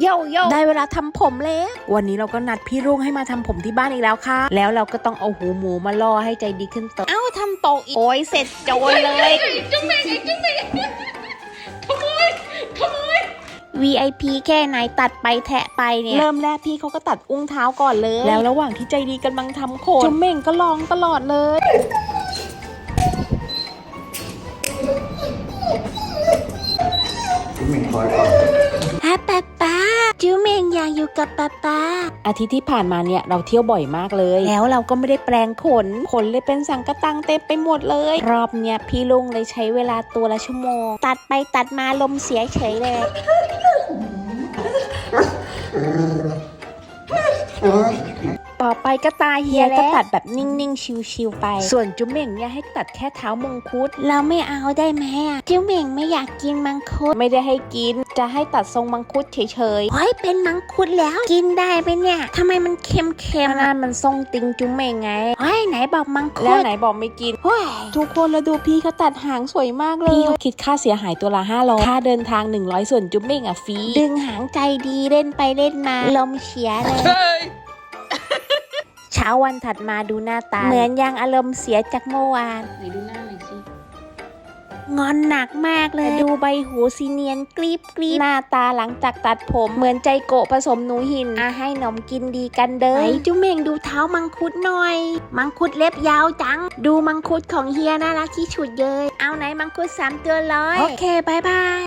โยโย่ได้เวลาทำผมแล้ว วันนี้เราก็นัดพี่รุ่งให้มาทำผมที่บ้านอีกแล้วค่ะ แล้วเราก็ต้องเอาหูหมูมาล่อให้ใจดีขึ้นโตะเอ้าทำโตะอีก โอ้ยเสร็จโจรเลยจุ๊บเมงไอ้จุ๊บเมงขโมยขโมย VIP แค่ไหนตัดไปแทะไปเนี่ย เริ่มแรกพี่เขาก็ตัดอุ้งเท้าก่อนเลย แล้วระหว่างที่ใจดีกำลังทำโคนจุ๊มเม่งก็ลองตลอดเลยจุ๊บเหม่งคอยก่อนฮะป๊าป๊า จูเมงอยากอยู่กับป๊าป๊าอาทิตย์ที่ผ่านมาเนี่ยเราเที่ยวบ่อยมากเลย แล้วเราก็ไม่ได้แปลงขนขนเลยเป็นสังกะตังเต็มไปหมดเลย รอบเนี่ยพี่ลุงเลยใช้เวลาตัวละชั่วโมง ตัดไปตัดมาลมเสียเฉยเลย ต่อไปก็ตาเฮียก็ตัดแบบนิ่งๆ ชิวๆไป ส่วนจุ๊มเหม่งเนี่ยให้ตัดแค่เท้ามงคุด เราไม่เอาได้ไหมอะจุ๊มเหม่งไม่อยากกินมังคุด ไม่ได้ให้กิน จะให้ตัดทรงมังคุดเฉยๆเฮ้ยเป็นมังคุดแล้วกินได้ไหมเนี่ยทำไมมันเค็มๆนั่นมันทรงติงจุ๊มเหม่งไงเฮ้ยไหนบอกมังคุดแล้วไหนบอกไม่กินเฮ้ยทุกคนแล้วดูพี่เขาตัดหางสวยมากเลยพี่เขาคิดค่าเสียหายตัวละ500ค่าเดินทาง 100 ส่วนจุ๊มเหม่งอะฟรีดึงหางใจดีเล่นไปเล่นมาลมเสียเลย เช้าวันถัดมาดูหน้าตา เหมือนยังอารมณ์เสียจากเมื่อวานไหนดูหน้าหน่อยสิงอนหนักมากเลยดูใบหูซีเนียนกรีบกรีบหน้าตาหลังจากตัดผมเหมือนใจโกะผสมหนูหินอาให้นมกินดีกันเด้อไหนจุ๊เมงดูเท้ามังคุดหน่อย มังคุดเล็บยาวจัง ดูมังคุดของเฮียน่ารักที่สุดเลยเอาไหนมังคุดสามตัวร้อยโอเคบายบาย